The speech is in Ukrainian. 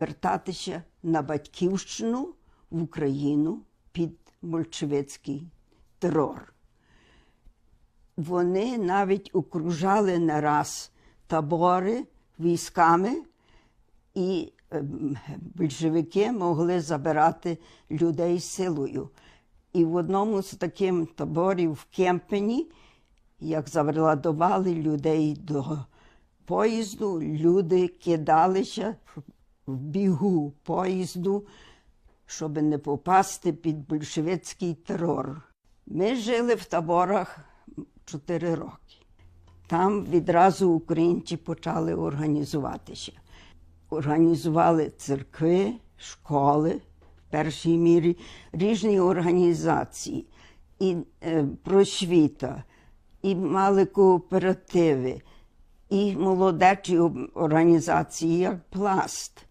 вертатися на батьківщину в Україну під большевицький терор. Вони навіть окружали не раз табори військами, і ем, большевики могли забирати людей силою. І в одному з таких таборів в Кемпені, як завладували людей до поїзду, люди кидалися в бігу поїзду, щоб не попасти під большевицький терор. Ми жили в таборах чотири роки. Там відразу українці почали організуватися. Організували церкви, школи в першій мірі, різні організації, і е, просвіта, і мали кооперативи, і молодечі організації, як пласт.